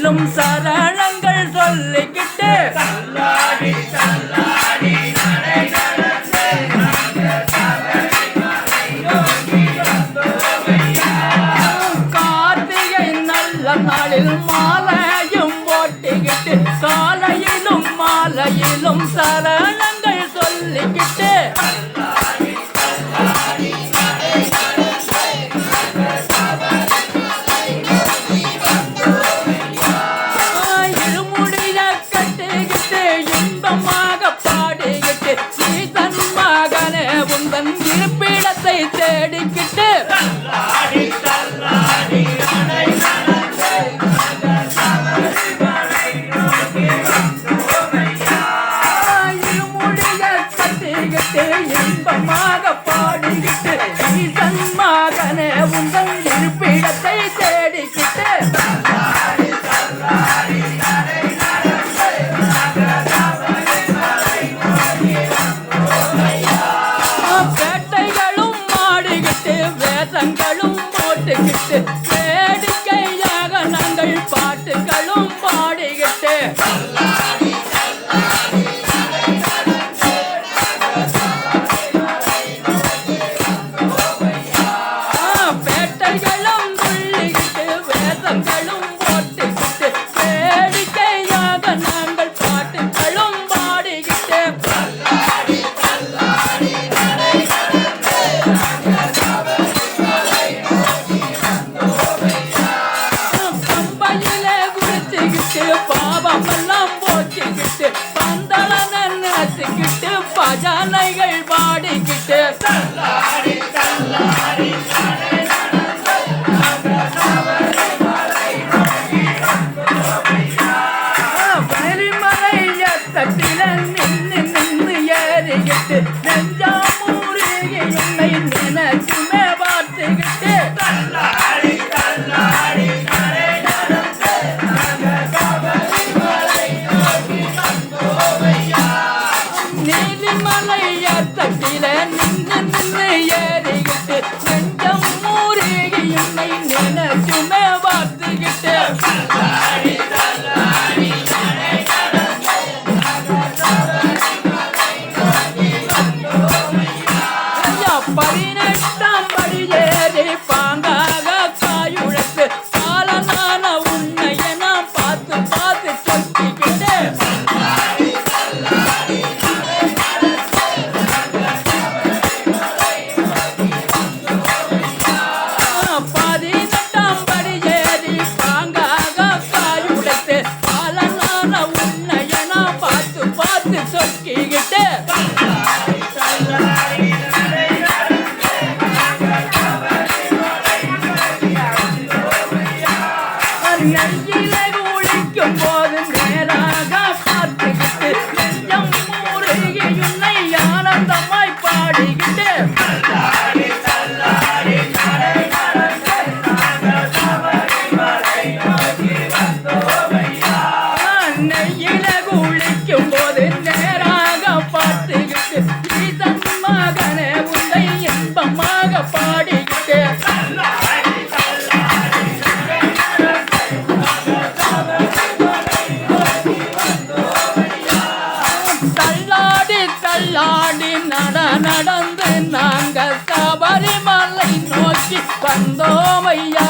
சபரிமலையிலும் சரணங்கள் சொல்லிக்கிட்டு. கார்த்திகை நல்ல நாளில் மாலையும் ஓட்டிக்கிட்டு காலையிலும் மாலையிலும் சரண கட்டிக்கிட்டு இன்பமாக பாடியிட்டு நீ தன் மகனே உந்தன் இருப்பிடத்தை தேடிக்கிட்டு. இன்பமாக பாடிக்கிட்டு சீதன் மகனே உங்கள் இருப்பிடத்தை தேடிக்கிட்டு. と一 நினைச்சுக்கிட்டு குடிச்சுக்கிட்டு பாவமெல்லாம் போச்சுக்கிட்டு பந்தள நினைச்சுக்கிட்டு பஜனைகள் பாடிக்கிட்டு. வரிமலை தட்டில நின்று என்னை நினைச்சுமே பார்த்துக்கிட்டு. Amen. நெஞ்சிலே குளிக்கும் போது நேராக பார்த்துக்கிட்டு நெஞ்சம் மூழ்கி உன்னை ஆனந்தமாய் பாடிக்கிட்டு நெய்யில குளிக்கும் போது நேராக பார்த்துக்கிட்டு ஈசன் மகனே உன்னை இன்பமாக நடந்து நாங்கள் சபரிமலை நோக்கி வந்தோமையா